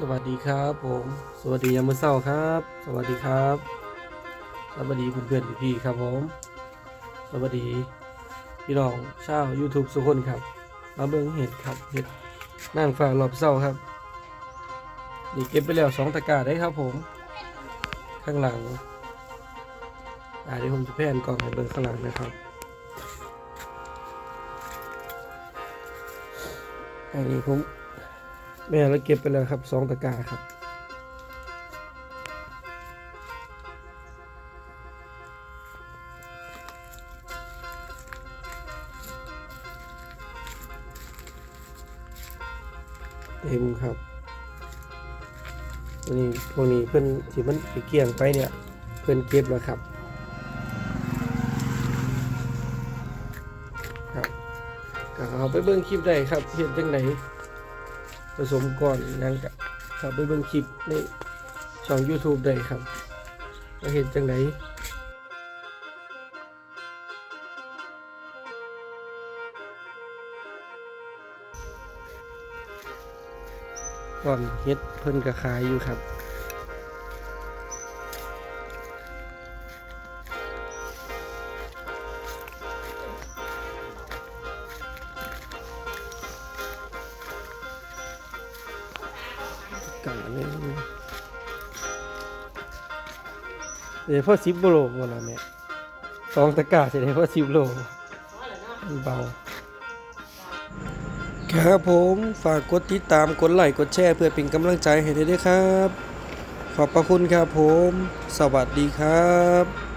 สวัสดีครับผม สวัสดียามมื้อเช้าครับ สวัสดีครับ สวัสดีเพื่อนๆพี่ๆครับผม สวัสดีพี่น้องชาว YouTube ทุกคนครับ มาเบิ่งเห็ดครับเห็ดนางฟ้ารอบเช้าครับ นี่เก็บไปแล้วสองตะกร้าได้ครับผม ข้างหลังอ่าเดี๋ยวผมจะแพนกล่องให้เบิ่งข้างหลังนะครับอันนี้ผม แม่เราเก็บไปแล้วครับสองตะกร้าครับเต็มครับนี้พวกนี้เพื่อนที่มันไปเกี่ยงไปเนี่ย เพื่อนเก็บแล้วครับครับก็เอาไปเบิ่งคลิปได้ครับเห็นจังไหน ผสมก่อนยังกะครับไปเบิ่งคลิปในช่อง YouTube ได้ครับว่าเห็นจังไดก่อนเฮ็ดเพิ่นก็ขายอยู่ครับ กาเนี่เดี๋ยวพ่อสิบโลหมดแล้วเนี่ยสองตะกร้าเสร็จแล้วพ่อสิบโลเบาครับผมฝากกดติดตามกดไลค์กดแชร์เพื่อเป็นกำลังใจให้ด้วยครับ ขอบพระคุณครับผม สวัสดีครับ